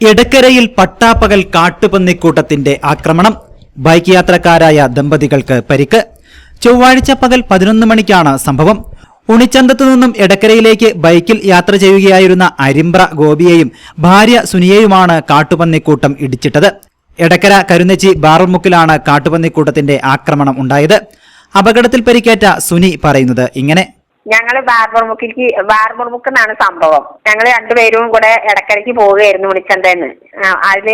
എടക്കരയിൽ പട്ടാപ്പകൽ കാട്ടുപന്നിക്കൂട്ടത്തിന്റെ ആക്രമണം ബൈക്ക് യാത്രക്കാരായ ദമ്പതികൾക്ക് പരിക്ക് ചൊവ്വാഴ്ച പകൽ പതിനൊന്ന് മണിക്കാണ് സംഭവം. ഉണിച്ചന്തത്തു നിന്നും എടക്കരയിലേക്ക് ബൈക്കിൽ യാത്ര ചെയ്യുകയായിരുന്ന അരിമ്പ്ര ഗോപിയെയും ഭാര്യ സുനിയെയുമാണ് കാട്ടുപന്നിക്കൂട്ടം ഇടിച്ചിട്ടത്. എടക്കര കരുന്നച്ചി ബാറുമുക്കിലാണ് കാട്ടുപന്നിക്കൂട്ടത്തിന്റെ ആക്രമണം ഉണ്ടായത്. അപകടത്തിൽ പരിക്കേറ്റ സുനി പറയുന്നത് ഇങ്ങനെ. ഞങ്ങൾ ബാർബർ മുക്കിലേക്ക് ബാർബർ മുക്ക് എന്നാണ് സംഭവം. ഞങ്ങൾ രണ്ടുപേരും കൂടെ ഇടക്കിടയ്ക്ക് പോവുകയായിരുന്നു വിളിച്ചന്തേന്ന്. അതിൽ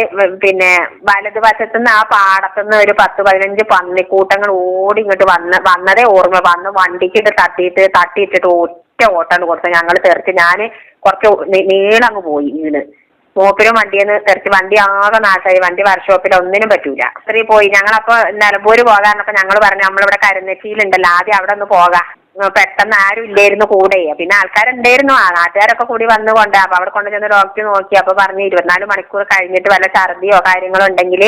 പിന്നെ വലതുവശത്തുനിന്ന് ആ പാടത്തുനിന്ന് ഒരു പത്ത് പതിനഞ്ച് പന്നിക്കൂട്ടങ്ങൾ ഓടി ഇങ്ങോട്ട് വന്ന് വന്നതേ ഓർമ്മ വന്ന് വണ്ടിക്കിട്ട് തട്ടിയിട്ട് തട്ടിയിട്ടിട്ട് ഒറ്റ ഓട്ടാണ് കൊടുത്തത്. ഞങ്ങൾ തെറിച്ച് ഞാൻ കുറച്ച് നീളങ്ങ് പോയി വീണ്. മൂപ്പിലും വണ്ടിയെന്ന് തെറിച്ച് വണ്ടി ആകെ നാശമായി വണ്ടി വർക്ക്ഷോപ്പിൽ ഒന്നിനും പറ്റൂല. അത്രയും പോയി. ഞങ്ങളപ്പോ നിലമ്പൂര് പോകാന്നപ്പോ ഞങ്ങൾ പറഞ്ഞു നമ്മളിവിടെ കരുന്നെച്ചിയിലുണ്ടല്ലോ ആദ്യം അവിടെ ഒന്ന് പോകാം. പെട്ടെന്ന് ആരും ഇല്ലായിരുന്നു കൂടെ. പിന്നെ ആൾക്കാരുണ്ടായിരുന്നു. ആ നാട്ടുകാരൊക്കെ കൂടി വന്ന് കൊണ്ട് അപ്പൊ അവിടെ കൊണ്ട് ചെന്ന് ഡോക്ടർ നോക്കി. അപ്പൊ പറഞ്ഞു ഇരുപത്തിനാല് മണിക്കൂർ കഴിഞ്ഞിട്ട് വല്ല ഛർദിയോ കാര്യങ്ങളോ ഉണ്ടെങ്കിൽ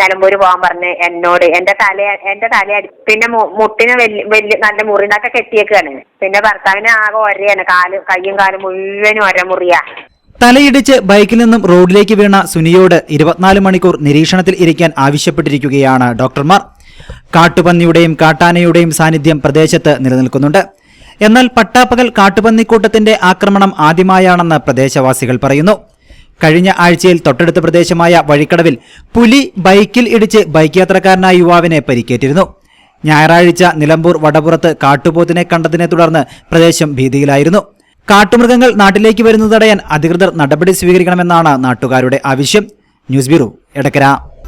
നിലമ്പൂര് പോകാൻ പറഞ്ഞ് എന്നോട്. എന്റെ തല എന്റെ തല പിന്നെ മുട്ടിന് വലിയ വലിയ നല്ല മുറിനൊക്കെ കെട്ടിയേക്കാണ്. പിന്നെ ഭർത്താവിന് ആകെ ഒരയാണ്. കാൽ കയ്യും കാലും മുഴുവനും ഒര മുറിയാ. തലയിടിച്ച് ബൈക്കിൽ നിന്നും റോഡിലേക്ക് വീണ സുനിയോട് ഇരുപത്തിനാല് മണിക്കൂർ നിരീക്ഷണത്തിൽ ഇരിക്കാൻ ആവശ്യപ്പെട്ടിരിക്കുകയാണ് ഡോക്ടർമാർ. കാട്ടുപന്നിയുടെയും കാട്ടാനയുടെയും സാന്നിധ്യം പ്രദേശത്ത് നിലനിൽക്കുന്നുണ്ട്. എന്നാൽ പട്ടാപ്പകൽ കാട്ടുപന്നിക്കൂട്ടത്തിന്റെ ആക്രമണം ആദ്യമായാണെന്ന് പ്രദേശവാസികൾ പറയുന്നു. കഴിഞ്ഞ ആഴ്ചയിൽ തൊട്ടടുത്ത പ്രദേശമായ വഴിക്കടവിൽ പുലി ബൈക്കിൽ ഇടിച്ച് ബൈക്ക് യാത്രക്കാരനായ യുവാവിനെ പരിക്കേറ്റിരുന്നു. ഞായറാഴ്ച നിലമ്പൂർ വടപുറത്ത് കാട്ടുപോത്തിനെ കണ്ടതിനെ തുടർന്ന് പ്രദേശം ഭീതിയിലായിരുന്നു. കാട്ടുമൃഗങ്ങൾ നാട്ടിലേക്ക് വരുന്നത് തടയാൻ അധികൃതർ നടപടി സ്വീകരിക്കണമെന്നാണ് നാട്ടുകാരുടെ ആവശ്യം. News bureau Edakkara.